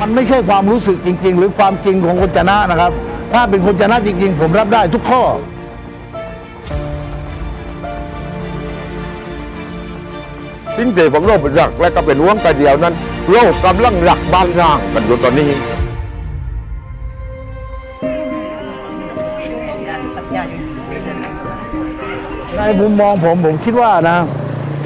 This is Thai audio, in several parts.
มันไม่ใช่ความรู้สึกจริง ๆ หรือความจริงของคนชนะนะครับ ถ้าเป็นคนชนะจริง ๆ ผมรับได้ทุกข้อสิ่งที่ผมโลกเป็นหลักและก็เป็นห่วงกันเดียวนั้นโลกกำลังหลักบ้านร่างกันอยู่ตอนนี้ ในมุมมองผมผมคิดว่านะ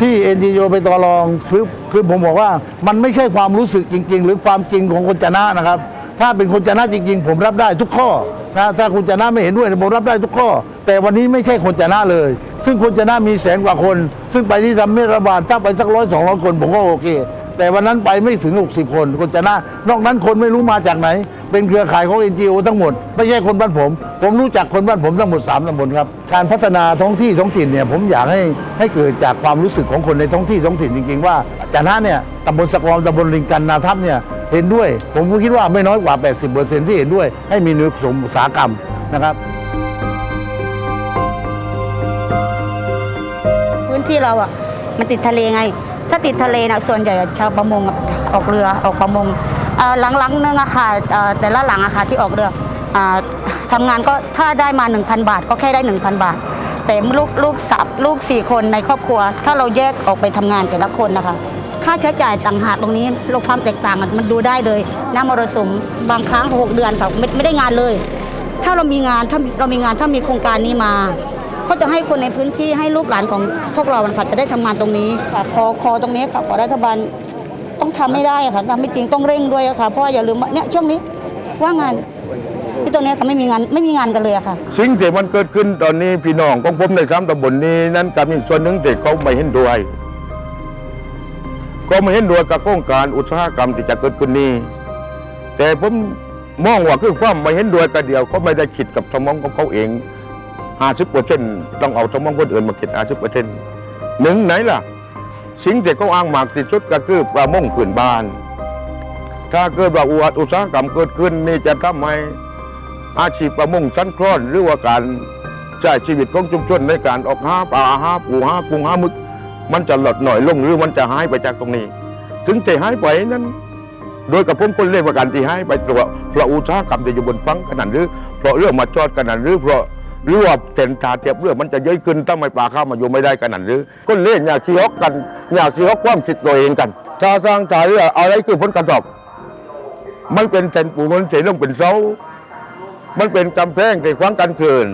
ที่ NGO ไปต่อรองคือ คือผมบอกว่ามันไม่ใช่ความรู้สึกจริง ๆ หรือความจริงของคนชนะนะครับ ถ้าเป็นคนชนะจริง ๆ ผมรับได้ทุกข้อนะถ้าคุณชนะไม่เห็นด้วยผมรับได้ทุกข้อ แต่วันนี้ไม่ใช่คนชนะเลย ซึ่งคนชนะมีแสนกว่าคน ซึ่งไปที่ทำเนียบรัฐบาลถ้าไปสักร้อยสองร้อยคนผมก็โอเค แต่วันนั้นไปไม่ถึง 60 คนคนชนะนอกนั้นคนไม่รู้มาจากไหน เป็นเครือข่ายของ NGO ทั้งหมด ไม่ใช่คนบ้านผม ผมรู้จักคนบ้านผมทั้งหมด 3ตำบลครับ การพัฒนาท้องที่ท้องถิ่นเนี่ยผมอยากให้ให้เกิดจากความรู้สึกของคนในท้องที่ท้องถิ่นจริงๆว่าชนะเนี่ยตำบลสกรตำบลลิงจันทร์นาทับเนี่ยเห็นด้วย ผมคิดว่าไม่น้อยกว่า 80%ที่เห็นด้วย ให้มีนิคมอุตสาหกรรมนะครับพื้นที่เราอะมันติดทะเลไง ถ้าติดทะเลนะส่วนใหญ่ชาวประมงออกเรือออกประมงหลังๆนึงอะค่ะแต่ละหลังอะค่ะที่ออกเรืออ่าทำงานก็ถ้าได้มา 1,000 บาท ก็แค่ได้ 1,000 บาท แต่ลูกลูกสับลูกสี่คนในครอบครัว ถ้าเราแยกออกไปทำงานแต่ละคนนะคะ ค่าใช้จ่ายต่างหากตรงนี้โลกความแตกต่างมันดูได้เลยน้ำมรสุมบางครั้งหกเดือนค่ะไม่ไม่ได้งานเลย ถ้าเรามีงานถ้าเรามีงานถ้ามีโครงการนี้มา เขาจะให้คนในพื้นที่ให้ลูกหลานของพวกเราค่ะจะได้ทำงานตรงนี้ค่ะคอคอตรงนี้ค่ะขอรัฐบาลต้องทำไม่ได้อะค่ะทำไม่จริงต้องเร่งด้วยอะค่ะเพราะว่าอย่าลืมว่าเนี่ยช่วงนี้ว่างงานที่ตรงเนี้ยค่ะไม่มีงานไม่มีงานกันเลยอะค่ะ สิ่งที่มันเกิดขึ้นตอนนี้พี่น้องของผมในสามตำบลนี้นั้นก็มีส่วนหนึ่งที่เขาไม่เห็นด้วยก็ไม่เห็นด้วยกับโครงการอุตสาหกรรมที่จะเกิดขึ้นนี้ แต่ผมมองว่าคือความไม่เห็นด้วยกันเดียวเขาไม่ได้คิดกับสมองของเขาเอง 50เปอร์เซ็นต์ต้องเอาสมองคนอื่นมาคิด50เปอร์เซ็นต์หนึ่งไหนล่ะ สิ่งที่เขาอ้างมากที่สุดก็คือประมงพื้นบ้าน ถ้าเกิดว่าอุตสาหกรรมเกิดขึ้นนี่จะทำให้อาชีพประมงชั้นคลอนหรือว่าการใช้ชีวิตของชุมชนในการออกหาปลาหาปูหากุ้งหาหมึก มันจะลดหน่อยลงหรือมันจะหายไปจากตรงนี้ ถึงจะหายไปนั้น โดยกับผมคนเล่นประกันที่หายไปเพราะเพราะอุตสาหกรรมที่อยู่บนฟังขนาดหรือเพราะเรื่องมาจอดขนาดหรือเพราะ หรือว่าเส้นตาเทียบเรือมันจะเยอะขึ้นถ้าไม่ปลาเข้ามาอยู่ไม่ได้ขนาดหรือก็เล่นอยากชี้ฮอกกันอยากชี้ฮอกความคิดตัวเองกันชาสร้างชาเรือเองอะไรคือผลกระทบมันเป็นเส้นปูมันเส้นลงเป็นเสามันเป็นกำแพงเป็นขวางกันเกิน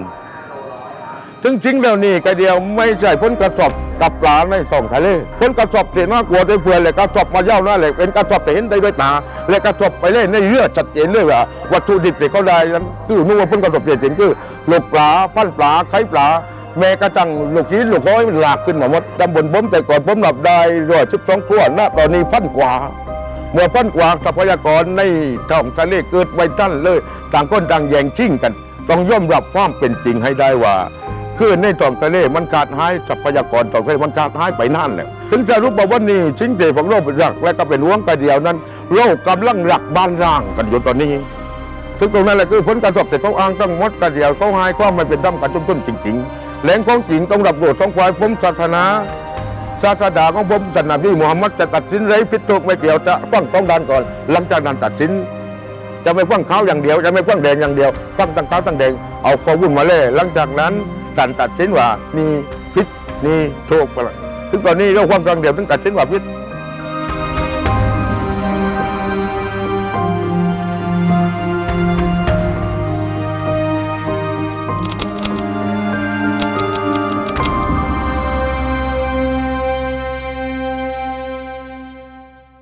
ถึงจริงแล้วนี่กระเดียวไม่ใช่ผลกระทบกับปลาในสองทะเลผลกระทบเสียมากกว่าได้เพื่อนเลยกระทบมาเย้าหน้าเลยเป็นกระทบแต่เห็นได้ด้วยตาและกระทบไปเลยในเรือชัดเจนเลยว่าวัตถุดิบที่เขาได้นั้นคือนู่นว่าผลกระทบเสียจริงคือลูกปลาพันปลาไข่ปลาแม้กระทั่งลูกชิ้นลูกห้อยหลากขึ้นมาหมดตำบลผมแต่ก่อนผมหลับได้ร้อยสิบสองขวดนะตอนนี้พันกว่าเมื่อพันกว่าทรัพยากรในท้องทะเลเกิดไว้ท่านเลย ต่างคนต่างแย่งชิงกัน ต้องย่อมรับความเป็นจริงให้ได้ว่า คือในท้องทะเลมันขาดหายทรัพยากรท้องทะเลมันขาดหายไปนั่นแหละถึงจะรู้ว่าวันนี้สิ่งที่ของโลกเป็นหลักและก็เป็นห่วงกันเดียวนั้น โลกกำลังหลักบ้านร่างกันอยู่ตอนนี้ถึงตรงนั้นแหละคือผลกระทบแต่เขาอ้างต้องมดกันเดียวเขาหายความไม่เป็นธรรมกับชุมชนจริงๆแหล่งของจริงต้องรับโดดต้องควายผมศาสนาศาสดาของผมศาสนาพี่มุฮัมมัดจะตัดสินไรผิดถูกไม่เกี่ยวจะฟังต้องด้านก่อน หลังจากนั้นตัดสิน จะไม่ฟังเขาอย่างเดียว จะไม่ฟังแดงอย่างเดียวฟังตั้งเขาตั้งแดงเอาข้อมูลมาเลยหลังจากนั้น การตัดสินว่านี่ผิดนี่ถูกไปละถึงตอนนี้เรื่องครั้งเดียวถึงตัดสินว่าพิษ